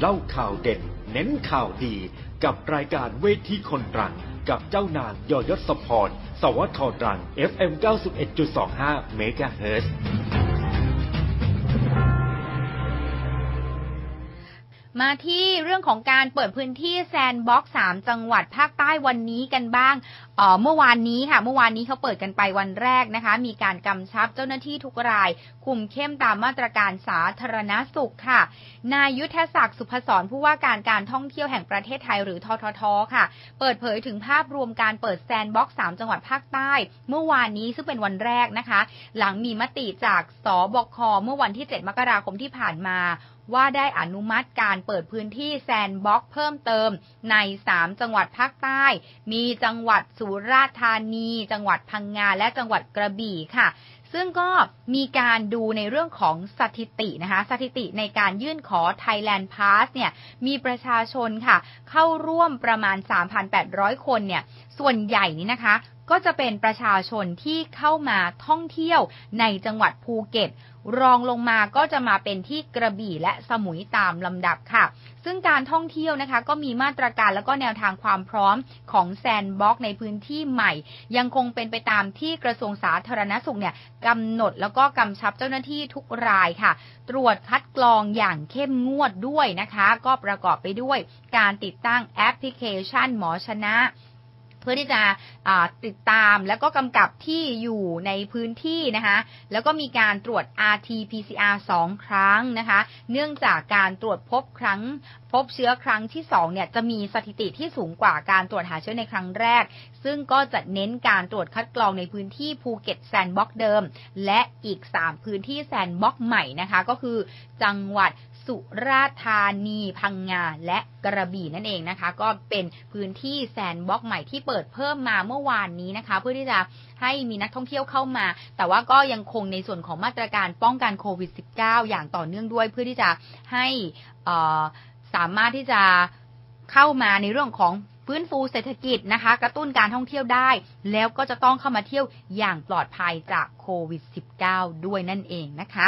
เล่าข่าวเด่น เน้นข่าวดี กับรายการเวทีคนรัง กับเจ้านางยอยศพร สวทตรัง FM 91.25 เมกะเฮิร์ มาที่เรื่องของการเปิดพื้นที่แซนด์บ็อกซ์3จังหวัดภาคใต้วันนี้กันบ้างเมื่อวานนี้ค่ะ เมื่อวานนี้เขาเปิดกันไปวันแรกนะคะ มีการกำชับเจ้าหน้าที่ทุกราย คุมเข้มตามมาตรการสาธารณสุขค่ะ นายยุทธศักดิ์สุพศรผู้ว่าการการท่องเที่ยวแห่งประเทศไทยหรือทททค่ะ เปิดเผยถึงภาพรวมการเปิดแซนด์บ็อกซ์3จังหวัดภาคใต้ เมื่อวานนี้ซึ่งเป็นวันแรกนะคะ หลังมีมติจากสบคเมื่อวันที่ 7 มกราคมที่ผ่านมา ว่าได้อนุมัติการเปิดพื้นที่แซนบ็อกเพิ่มเติมใน 3 จังหวัดภาคใต้ มีจังหวัดสุราษฎร์ธานี จังหวัดพังงา และจังหวัดกระบี่ค่ะซึ่งก็มีการดูในเรื่องของสถิตินะคะ สถิติในการยื่นขอ Thailand Pass เนี่ยมีประชาชนค่ะ เข้าร่วมประมาณ 3,800 คนเนี่ย ส่วนใหญ่นี้นะคะ ก็จะเป็นประชาชนที่เข้ามาท่องเที่ยวในจังหวัดภูเก็ต รองลงมาก็จะมาเป็นที่กระบี่และสมุยตามลำดับค่ะ ซึ่งการท่องเที่ยวนะคะ ก็มีมาตรการแล้วก็แนวทางความพร้อมของแซนบ็อกในพื้นที่ใหม่ ยังคงเป็นไปตามที่กระทรวงสาธารณสุขเนี่ยกำหนดแล้วก็กำชับเจ้าหน้าที่ทุกรายค่ะ ตรวจคัดกรองอย่างเข้มงวดด้วยนะคะ ก็ประกอบไปด้วยการติดตั้งแอปพลิเคชันหมอชนะ เพื่อที่จะติดตามแล้วก็กำกับที่อยู่ในพื้นที่นะคะ แล้วก็มีการตรวจ RT-PCR 2 ครั้งนะคะ เนื่องจากการตรวจพบครั้งพบเชื้อครั้งที่2เนี่ยจะมีสถิติที่สูงกว่าการตรวจหาเชื้อในครั้งแรก ซึ่งก็จะเน้นการตรวจคัดกรองในพื้นที่ภูเก็ตแซนด์บ็อกเดิม และอีก 3 พื้นที่แซนด์บ็อกใหม่นะคะ ก็คือจังหวัด สุราษฎร์ธานี พังงา และกระบี่นั่นเองนะคะ ก็เป็นพื้นที่แซนบ็อกใหม่ที่เปิดเพิ่มมาเมื่อวานนี้นะคะ เพื่อที่จะให้มีนักท่องเที่ยวเข้ามา แต่ว่าก็ยังคงในส่วนของมาตรการป้องกันโควิด -19 อย่างต่อเนื่องด้วย เพื่อที่จะให้สามารถที่จะเข้ามาในเรื่องของฟื้นฟูเศรษฐกิจนะคะ กระตุ้นการท่องเที่ยวได้ แล้วก็จะต้องเข้ามาเที่ยวอย่างปลอดภัยจากโควิด -19 ด้วยนั่นเองนะคะ